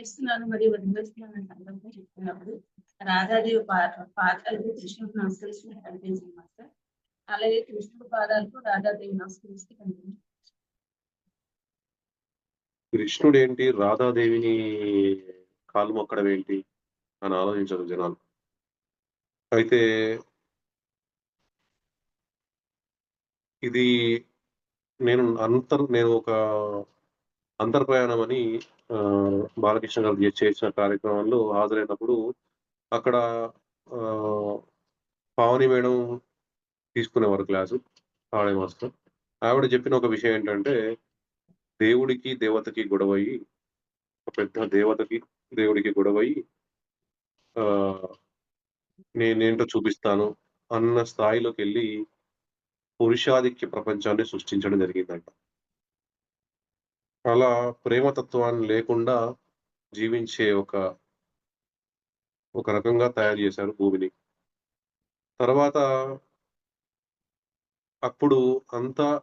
చేస్తున్నాను. మరియు వదిలేస్తున్నాను అని సందర్భంగా చెప్తున్నప్పుడు రాధాదేవి పా- పాదాలకు కృష్ణుడు నమస్కరిస్తున్నట్టు కనిపించింది మాస్టర్. అలాగే కృష్ణుడు పాదాలకు రాధాదేవి నమస్కరిస్తూ కనిపించింది కృష్ణుడు ఏంటి రాధాదేవిని కాలు మొక్కడం ఏంటి అని ఆలోచించారు జనాలు. అయితే ఇది నేను అంతర్ నేను ఒక అంతర్ప్రయాణం అని బాలకృష్ణ గారు చేసిన కార్యక్రమంలో హాజరైనప్పుడు అక్కడ ఆ, పావని మేడం తీసుకునేవారు క్లాసు ఆడే మాస్టర్. ఆవిడ చెప్పిన ఒక విషయం ఏంటంటే దేవుడికి దేవతకి గొడవయి ఒక పెద్ద దేవతకి దేవుడికి గొడవయి ఆ నేనేంటో చూపిస్తాను అన్న స్థాయిలోకి వెళ్ళి పురుషాధిక్య ప్రపంచాన్ని సృష్టించడం జరిగిందంట. అలా ప్రేమతత్వాన్ని లేకుండా జీవించే ఒక ఒక రకంగా తయారు చేశారు భూమిని. తర్వాత అప్పుడు అంతా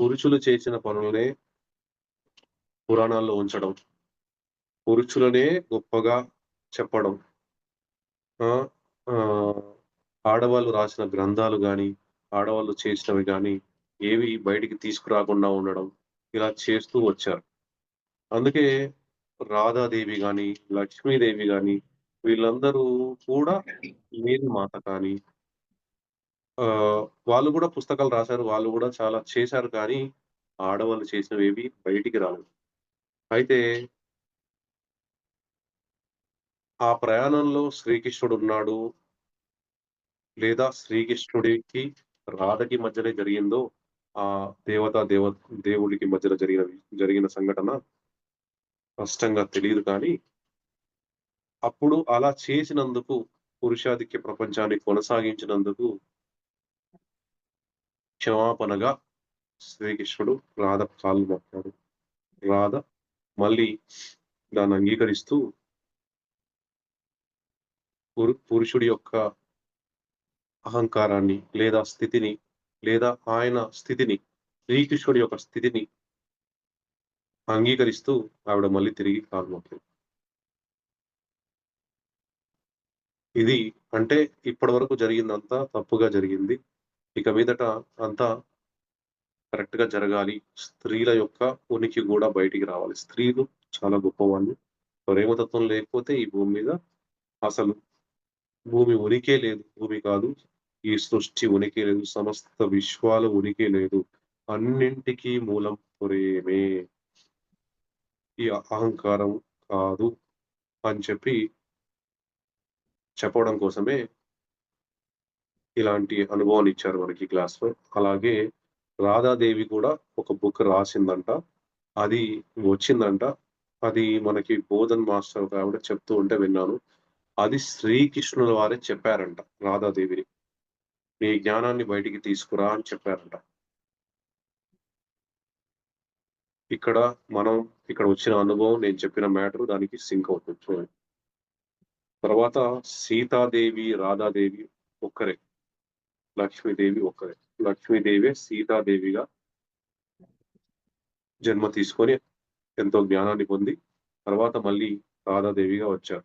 పురుషులు చేసిన పనులనే పురాణాల్లో ఉంచడం. పురుషులనే గొప్పగా చెప్పడం. ఆడవాళ్ళు రాసిన గ్రంథాలు కానీ ఆడవాళ్ళు చేసినవి కానీ ఏవి బయటికి తీసుకురాకుండా ఉండడం. ఇలా చేస్తూ వచ్చారు. అందుకే రాధాదేవి కానీ లక్ష్మీదేవి కానీ వీళ్ళందరూ కూడా మేరీ మాత కానీ ఆ, వాళ్ళు కూడా పుస్తకాలు రాశారు వాళ్ళు కూడా చాలా చేశారు కానీ ఆడవాళ్ళు చేసినవి బయటికి రాలేదు. అయితే ఆ ప్రయాణంలో శ్రీకృష్ణుడు ఉన్నాడు. లేదా శ్రీకృష్ణుడికి రాధకి మధ్యనే జరిగిందో ఆ దేవత దేవ దేవుడికి మధ్యలో జరిగిన జరిగిన సంఘటన స్పష్టంగా తెలియదు కానీ అప్పుడు అలా చేసినందుకు పురుషాధిక్య ప్రపంచాన్ని కొనసాగించినందుకు క్షమాపణగా శ్రీకృష్ణుడు రాధ కాళ్ళు మొక్కాడు రాధ మళ్ళీ దాన్ని అంగీకరిస్తూ పురు పురుషుడి యొక్క అహంకారాన్ని లేదా స్థితిని లేదా ఆయన స్థితిని శ్రీకృష్ణుడి యొక్క స్థితిని అంగీకరిస్తూ ఆవిడ మళ్ళీ తిరిగి కాలు ఇది అంటే ఇప్పటి వరకు జరిగిందంతా తప్పుగా జరిగింది. ఇక మీదట అంతా కరెక్ట్గా జరగాలి. స్త్రీల యొక్క ఉనికి కూడా బయటికి రావాలి. స్త్రీలు చాలా గొప్పవాళ్ళు. ప్రేమతత్వం లేకపోతే ఈ భూమి మీద అసలు భూమి ఉనికే లేదు. భూమి కాదు. ఈ సృష్టి ఉనికి లేదు సమస్త విశ్వాల ఉనికి లేదు. అన్నింటికీ మూలం ప్రేమే. ఈ అహంకారం కాదు అని చెప్పి చెప్పడం కోసమే ఇలాంటి అనుభవాన్ని ఇచ్చారు మనకి క్లాస్లో. అలాగే రాధాదేవి కూడా ఒక బుక్ రాసిందంట. అది వచ్చిందంట. అది మనకి బోధన్ మాస్టర్ కాబట్టి చెప్తూ ఉంటే విన్నాను. అది శ్రీకృష్ణుల వారే చెప్పారంట రాధాదేవిని. నీ జ్ఞానాన్ని బయటికి తీసుకురా అని చెప్పారంట. ఇక్కడ మనం ఇక్కడ వచ్చిన అనుభవం నేను చెప్పిన మ్యాటర్ దానికి సింక్ అవుతుంది చూడండి. తర్వాత సీతాదేవి రాధాదేవి ఒక్కరే. లక్ష్మీదేవి ఒక్కరే. లక్ష్మీదేవి సీతాదేవిగా జన్మ తీసుకొని ఎంతో జ్ఞానాన్ని పొంది తర్వాత మళ్ళీ రాధాదేవిగా వచ్చారు.